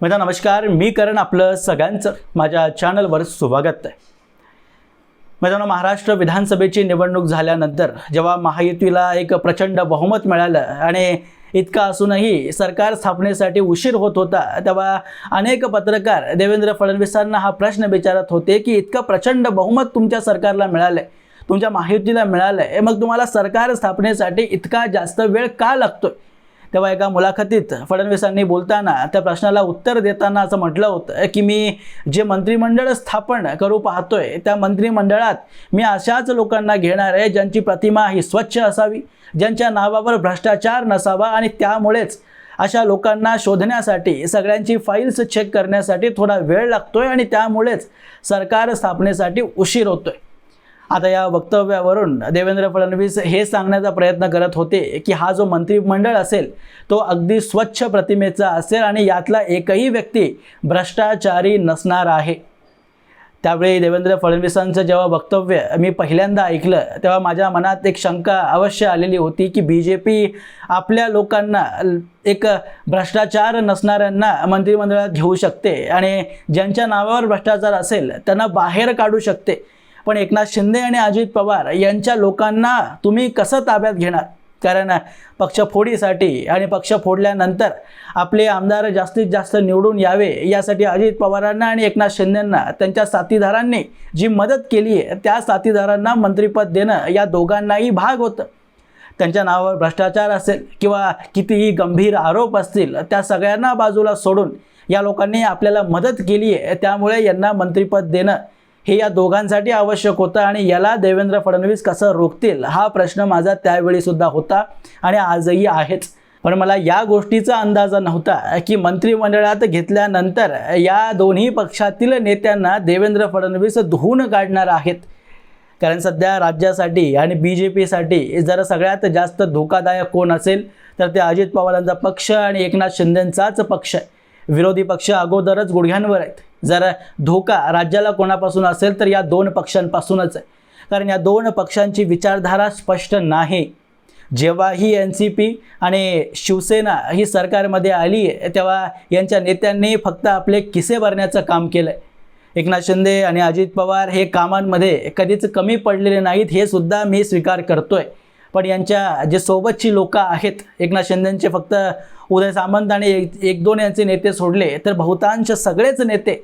मैदा नमस्कार. मी करण आपलं सगळ्यांचं माझ्या चॅनलवर स्वागत आहे. मित्रांनो महाराष्ट्र विधानसभेची निवडणूक झाल्यानंतर जेव्हा महायुतीला एक प्रचंड बहुमत मिळालं आणि इतका असूनही सरकार स्थापनेसाठी उशीर होत होता तेव्हा अनेक पत्रकार देवेंद्र फडणवीसांना हा प्रश्न विचारत होते की इतकं प्रचंड बहुमत तुमच्या सरकारला मिळालं आहे तुमच्या महायुतीला मिळालं आहे मग तुम्हाला सरकार स्थापनेसाठी इतका जास्त वेळ का लागतोय? तेव्हा एका मुलाखतीत फडणवीसांनी बोलताना त्या प्रश्नाला उत्तर देताना असं म्हटलं होतं की मी जे मंत्रिमंडळ स्थापन करू पाहतोय त्या मंत्रिमंडळात मी अशाच लोकांना घेणार आहे ज्यांची प्रतिमा ही स्वच्छ असावी ज्यांच्या नावावर भ्रष्टाचार नसावा आणि त्यामुळेच अशा लोकांना शोधण्यासाठी सगळ्यांची फाईल्स चेक करण्यासाठी थोडा वेळ लागतोय आणि त्यामुळेच सरकार स्थापनेसाठी उशीर होतोय. आता या वक्तव्यावरून देवेंद्र फडणवीस हे सांगण्याचा प्रयत्न करत होते की हा जो मंत्रिमंडळ असेल तो अगदी स्वच्छ प्रतिमेचा असेल आणि यातला एकही व्यक्ती भ्रष्टाचारी नसणार आहे. त्यावेळी देवेंद्र फडणवीसांचं जेव्हा वक्तव्य मी पहिल्यांदा ऐकलं तेव्हा माझ्या मनात एक शंका अवश्य आलेली होती की बी जे पी आपल्या लोकांना एक भ्रष्टाचार नसणाऱ्यांना मंत्रिमंडळात घेऊ शकते आणि ज्यांच्या नावावर भ्रष्टाचार असेल त्यांना बाहेर काढू शकते. पण एकनाथ शिंदे आणि अजित पवार यांच्या लोकांना तुम्ही कसं ताब्यात घेणार? कारण पक्ष फोडीसाठी आणि पक्ष फोडल्यानंतर आपले आमदार जास्तीत जास्त निवडून यावे यासाठी अजित पवारांना आणि एकनाथ शिंदेंना त्यांच्या साथीदारांनी जी मदत केली आहे त्या साथीदारांना मंत्रिपद देणं या दोघांनाही भाग होतं. त्यांच्या नावावर भ्रष्टाचार असेल किंवा कितीही गंभीर आरोप असतील त्या सगळ्यांना बाजूला सोडून या लोकांनी आपल्याला मदत केली आहे त्यामुळे यांना मंत्रिपद देणं हे या दोघांसाठी आवश्यक होतं आणि याला देवेंद्र फडणवीस कसं रोखतील हा प्रश्न माझा त्यावेळी सुद्धा होता आणि आजही आहेच. पण मला या गोष्टीचा अंदाज नव्हता की मंत्रिमंडळात घेतल्यानंतर या दोन्ही पक्षातील नेत्यांना देवेंद्र फडणवीस धुवून काढणार आहेत. कारण सध्या राज्यासाठी आणि बी जे पीसाठी जर सगळ्यात जास्त धोकादायक कोण असेल तर ते अजित पवारांचा पक्ष आणि एकनाथ शिंदेंचाच पक्ष. आहे विरोधी पक्ष अगोदरच गुडघ्यांवर आहेत. जर धोका राज्याला कोणापासून असेल तर या दोन पक्षांपासूनच आहे. कारण या दोन पक्षांची विचारधारा स्पष्ट नाही. जेव्हा ही एन सी पी आणि शिवसेना ही सरकारमध्ये आली तेव्हा यांच्या नेत्यांनी फक्त आपले किसे भरण्याचं काम केलं आहे एकनाथ शिंदे आणि अजित पवार हे कामांमध्ये कधीच कमी पडलेले नाहीत हे सुद्धा मी स्वीकार करतोय. पण यांच्या जे सोबतची लोकं आहेत एकनाथ शिंदेंचे फक्त उदय सामंत आणि एक एक दोन यांचे नेते सोडले तर बहुतांश सगळेच नेते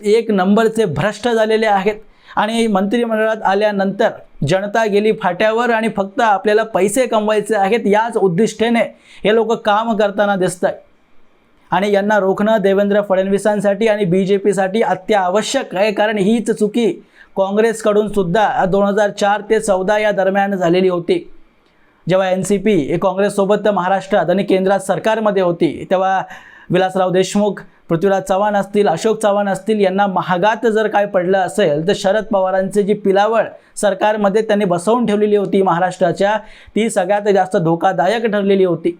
एक नंबरचे भ्रष्ट झालेले आहेत. आणि मंत्रिमंडळात आल्यानंतर जनता गेली फाट्यावर आणि फक्त आपल्याला पैसे कमवायचे आहेत याच उद्दिष्टेने हे लोक काम करताना दिसत आहे आणि यांना रोखणं देवेंद्र फडणवीसांसाठी आणि बी जे पीसाठी अत्यावश्यक आहे कारण हीच चुकी काँग्रेसकडून सुद्धा दोन हजार चार ते चौदा या दरम्यान झालेली होती. जेव्हा एन सी पी काँग्रेससोबत महाराष्ट्रात आणि केंद्रात सरकारमध्ये होती तेव्हा विलासराव देशमुख पृथ्वीराज चव्हाण असतील अशोक चव्हाण असतील यांना महागात जर काय पडलं असेल तर शरद पवारांची जी पिलावळ सरकारमध्ये त्यांनी बसवून ठेवलेली होती महाराष्ट्राच्या ती सगळ्यात जास्त धोकादायक ठरलेली होती.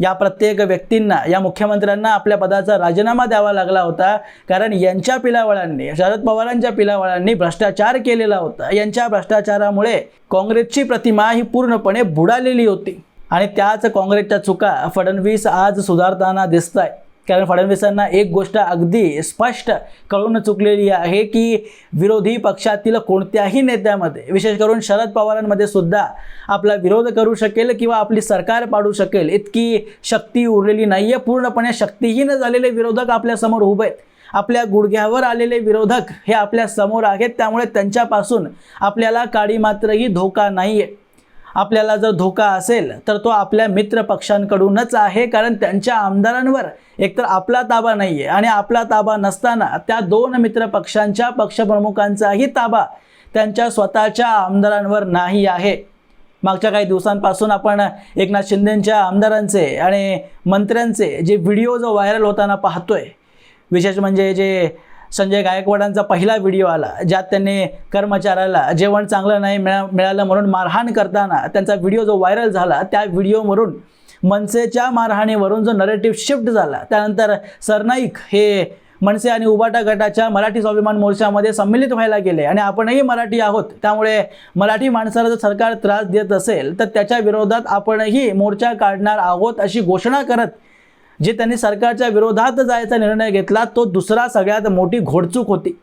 या प्रत्येक व्यक्तींना या मुख्यमंत्र्यांना आपल्या पदाचा राजीनामा द्यावा लागला होता. कारण यांच्या पिलावळांनी शरद पवारांच्या पिलावळांनी भ्रष्टाचार केलेला होता. यांच्या भ्रष्टाचारामुळे काँग्रेसची प्रतिमा ही पूर्णपणे बुडालेली होती. आणि त्याच काँग्रेसच्या चुका फडणवीस आज सुधारताना दिसत आहे कारण फडणवीसांना एक गोष्ट अगदी स्पष्ट कळून चुकलेली आहे की विरोधी पक्षातील कोणत्याही नेत्यामध्ये विशेष करून शरद पवारांमध्ये सुद्धा आपला विरोध करू शकेल किंवा आपली सरकार पाडू शकेल इतकी शक्ती उरलेली नाही आहे पूर्णपणे शक्तीहीन झालेले विरोधक आपल्यासमोर उभे आहेत. आपल्या गुडघ्यावर आलेले विरोधक हे आपल्यासमोर आहेत त्यामुळे त्यांच्यापासून आपल्याला काडी मात्रही धोका नाही आहे आपल्याला जर धोका असेल तर तो आपल्या मित्र पक्षांकडूनच आहे कारण त्यांच्या आमदारांवर एकतर आपला ताबा नाही आहे आणि आपला ताबा नसताना त्या दोन मित्र पक्षांच्या पक्षप्रमुखांचाही ताबा त्यांच्या स्वतःच्या आमदारांवर नाही आहे. मागच्या काही दिवसांपासून आपण एकनाथ शिंदेंच्या आमदारांचे आणि मंत्र्यांचे जे व्हिडिओ जो व्हायरल होताना पाहतोय विशेष म्हणजे जे संजय गायकवाडांचा पहिला व्हिडिओ आला ज्यात त्यांनी कर्मचाऱ्याला जेवण चांगलं नाही मिळा मिळालं म्हणून मारहाण करताना त्यांचा व्हिडिओ जो व्हायरल झाला त्या व्हिडिओवरून मनसेच्या मारहाणीवरून जो नरेटिव्ह शिफ्ट झाला त्यानंतर सरनाईक हे मनसे आणि उबाटा गटाच्या मराठी स्वाभिमान मोर्चामध्ये सम्मिलित व्हायला गेले आणि आपणही मराठी आहोत त्यामुळे मराठी माणसाला जर सरकार त्रास देत असेल तर त्याच्या विरोधात आपणही मोर्चा काढणार आहोत अशी घोषणा करत जे त्यांनी सरकारच्या विरोधात जायचा निर्णय घेतला तो दुसरा सगळ्यात मोठी घोडचूक होती.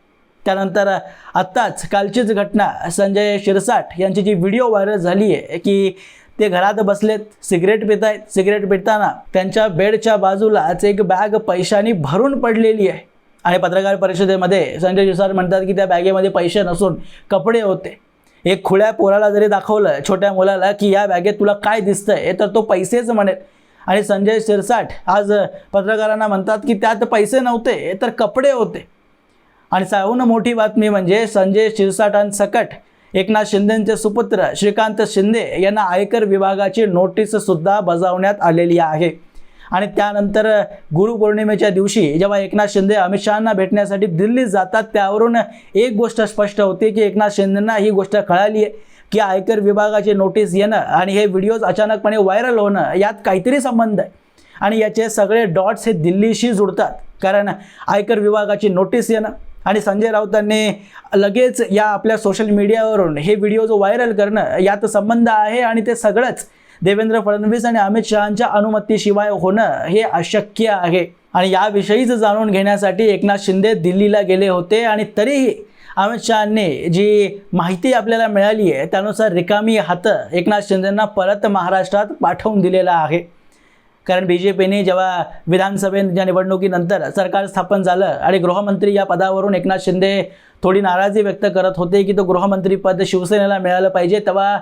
त्यानंतर आत्ताच कालचीच घटना संजय शिरसाट यांची जी व्हिडिओ व्हायरल झाली आहे की ते घरात बसलेत सिगरेट पित आहेत सिगरेट पिताना त्यांच्या बेडच्या बाजूलाच एक बॅग पैशानी भरून पडलेली आहे. आणि पत्रकार परिषदेमध्ये संजय शिरसाट म्हणतात की त्या बॅगेमध्ये पैसे नसून कपडे होते. एक खुळ्या पोराला जरी दाखवलं छोट्या मुलाला की या बॅगेत तुला काय दिसतंय तर तो पैसेच म्हणेल. आणि संजय शिरसाट आज पत्रकारांना म्हणतात की त्यात पैसे नव्हते तर कपडे होते. आणि साहून मोठी बातमी म्हणजे संजय शिरसाटांसकट एकनाथ शिंदेचे सुपुत्र श्रीकांत शिंदे यांना आयकर विभागाची नोटीससुद्धा बजावण्यात आलेली आहे. आणि त्यानंतर गुरुपौर्णिमेच्या दिवशी जेव्हा एकनाथ शिंदे अमित शहांना भेटण्यासाठी दिल्लीत जातात त्यावरून एक गोष्ट स्पष्ट होते की एकनाथ शिंदेंना ही गोष्ट कळाली आहे की आयकर विभागाची नोटीस येणं आणि हे व्हिडिओज अचानकपणे व्हायरल होणं यात काहीतरी संबंध आहे. आणि याचे सगळे डॉट्स हे दिल्लीशी जुडतात. कारण आयकर विभागाची नोटीस येणं आणि संजय राऊतांनी लगेच या आपल्या सोशल मीडियावरून हे व्हिडिओ जो व्हायरल करणं यात संबंध आहे आणि ते सगळंच देवेंद्र फडणवीस आणि अमित शहांच्या अनुमतीशिवाय होणं हे अशक्य आहे. आणि याविषयीच जाणून घेण्यासाठी एकनाथ शिंदे दिल्लीला गेले होते आणि तरीही अमित शहांनी जी माहिती आपल्याला मिळाली आहे त्यानुसार रिकामी हातं एकनाथ शिंदेंना परत महाराष्ट्रात पाठवून दिलेला आहे. कारण बी जे पीने जेव्हा विधानसभेच्या निवडणुकीनंतर सरकार स्थापन झालं आणि गृहमंत्री या पदावरून एकनाथ शिंदे थोडी नाराजी व्यक्त करत होते की तो गृहमंत्रीपद शिवसेनेला मिळालं पाहिजे तेव्हा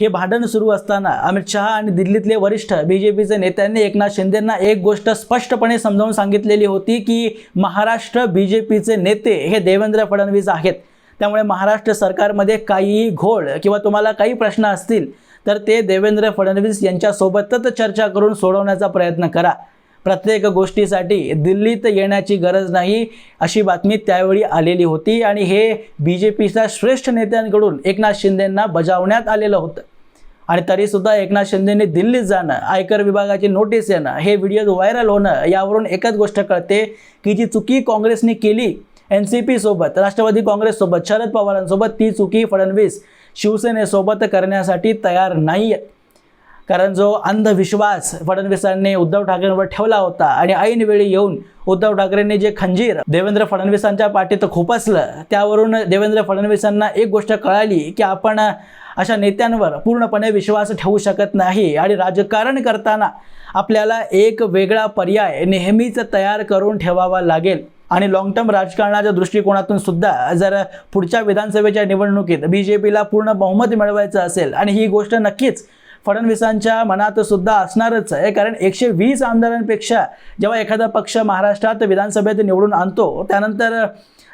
हे भांडण सुरू असताना अमित शहा आणि दिल्लीतले वरिष्ठ बी जे पीचे नेत्यांनी एकनाथ शिंदेंना एक गोष्ट स्पष्टपणे समजावून सांगितलेली होती की महाराष्ट्र बी जे पीचे नेते हे देवेंद्र फडणवीस आहेत. त्यामुळे महाराष्ट्र सरकारमध्ये काहीही घोळ किंवा तुम्हाला काही प्रश्न असतील तर ते देवेंद्र फडणवीस यांच्यासोबतच चर्चा करून सोडवण्याचा प्रयत्न करा. प्रत्येक गोष्टीसाठी दिल्लीत येण्याची गरज नाही अशी बातमी त्यावेळी आलेली होती आणि हे बी जे पीच्या श्रेष्ठ नेत्यांकडून एकनाथ शिंदेंना बजावण्यात आलेलं होतं. आणि तरीसुद्धा एकनाथ शिंदेने दिल्लीत जाणं आयकर विभागाची नोटीस येणं हे व्हिडिओ व्हायरल होणं यावरून एकच गोष्ट कळते की जी चुकी काँग्रेसने केली एन सी पीसोबत राष्ट्रवादी काँग्रेससोबत शरद पवारांसोबत ती चुकी फडणवीस शिवसेनेसोबत करण्यासाठी तयार नाही आहेत कारण जो अंधविश्वास फडणवीसांनी उद्धव ठाकरेंवर ठेवला होता आणि ऐनवेळी येऊन उद्धव ठाकरेंनी जे खंजीर देवेंद्र फडणवीसांच्या पाठीत खुपसलं त्यावरून देवेंद्र फडणवीसांना एक गोष्ट कळाली की आपण अशा नेत्यांवर पूर्णपणे विश्वास ठेवू शकत नाही आणि राजकारण करताना आपल्याला एक वेगळा पर्याय नेहमीच तयार करून ठेवावा लागेल. आणि लॉंग टर्म राजकारणाच्या दृष्टिकोनातून सुद्धा जर पुढच्या विधानसभेच्या निवडणुकीत बी जे पीला पूर्ण बहुमत मिळवायचं असेल आणि ही गोष्ट नक्कीच फडणवीसांच्या मनात सुद्धा असणारच आहे. कारण एकशे वीस आमदारांपेक्षा जेव्हा एखादा पक्ष महाराष्ट्रात विधानसभेत निवडून आणतो त्यानंतर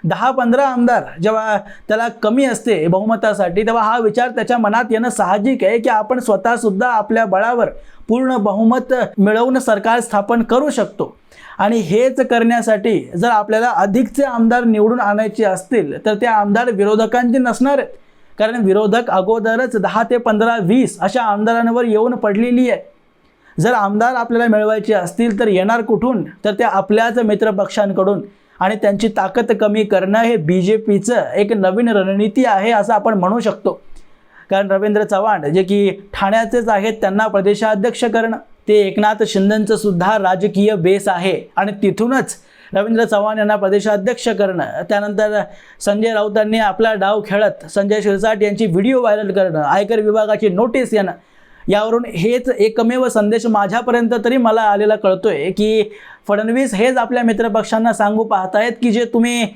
दहा पंधरा आमदार जेव्हा त्याला कमी असते बहुमतासाठी तेव्हा हा विचार त्याच्या मनात येणं साहजिक आहे की आपण स्वतःसुद्धा आपल्या बळावर पूर्ण बहुमत मिळवून सरकार स्थापन करू शकतो. आणि हेच करण्यासाठी जर आपल्याला अधिकचे आमदार निवडून आणायचे असतील तर ते आमदार विरोधकांचे नसणार आहेत. कारण विरोधक अगोदरच दहा ते पंधरा वीस अशा आमदारांवर येऊन पडलेली आहे. जर आमदार आपल्याला मिळवायचे असतील तर येणार कुठून? तर ते आपल्याच मित्रपक्षांकडून. आणि त्यांची ताकद कमी करणं हे बी जे पीचं एक नवीन रणनीती आहे असं आपण म्हणू शकतो. कारण रवींद्र चव्हाण जे की ठाण्याचेच आहेत त्यांना प्रदेशाध्यक्ष करणं. ते एकनाथ शिंदेंचं सुद्धा राजकीय बेस आहे. आणि तिथूनच रवींद्र चव्हाण यांना प्रदेशाध्यक्ष करणं त्यानंतर संजय राऊतांनी आपला डाव खेळत संजय शिरसाट यांची व्हिडिओ व्हायरल करणं आयकर विभागाची नोटीस येणं यावरून हेच एकमेव संदेश माझ्यापर्यंत तरी मला आलेला कळतोय की फडणवीस हेच आपल्या मित्रपक्षांना सांगू पाहतायत की जे तुम्ही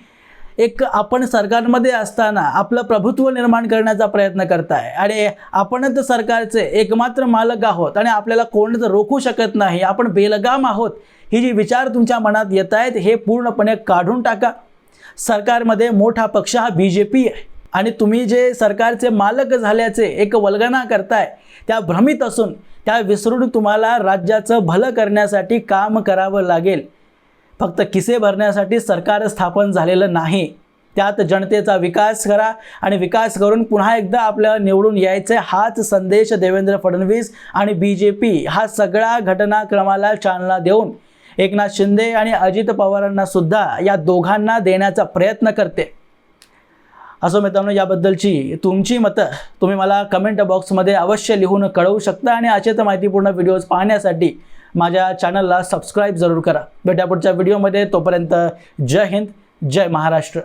एक आपण सरकारमध्ये असताना आपलं प्रभुत्व निर्माण करण्याचा प्रयत्न करताय. आणि आपणच सरकारचे एकमात्र मालक आहोत आणि आपल्याला कोणच रोखू शकत नाही आपण बेलगाम आहोत. ही जी विचार तुमच्या मनात येत आहेत हे पूर्णपणे काढून टाका. सरकारमध्ये मोठा पक्ष हा बी जे पी आहे. आणि तुम्ही जे सरकारचे मालक झाल्याचे एक वल्गना करताय त्या भ्रमित असून त्या विसरून तुम्हाला राज्याचं भलं करण्यासाठी काम करावं लागेल. फक्त किसे भरण्यासाठी सरकार स्थापन झालेलं नाही. त्यात जनतेचा विकास करा आणि विकास करून पुन्हा एकदा आपल्याला निवडून यायचं हाच संदेश देवेंद्र फडणवीस आणि बी जे पी हा सगळा घटनाक्रमाला चालना देऊन एकनाथ शिंदे आणि अजित पवारांना सुद्धा या दोघांना देण्याचा प्रयत्न करते. असं मित्रांनो याबद्दलची तुमची मतं तुम्ही मला कमेंट बॉक्समध्ये अवश्य लिहून कळवू शकता आणि असेच माहितीपूर्ण व्हिडिओज पाहण्यासाठी माझ्या चॅनलला सबस्क्राईब जरूर करा. भेटा पुढच्या व्हिडिओमध्ये तोपर्यंत जय हिंद जय महाराष्ट्र.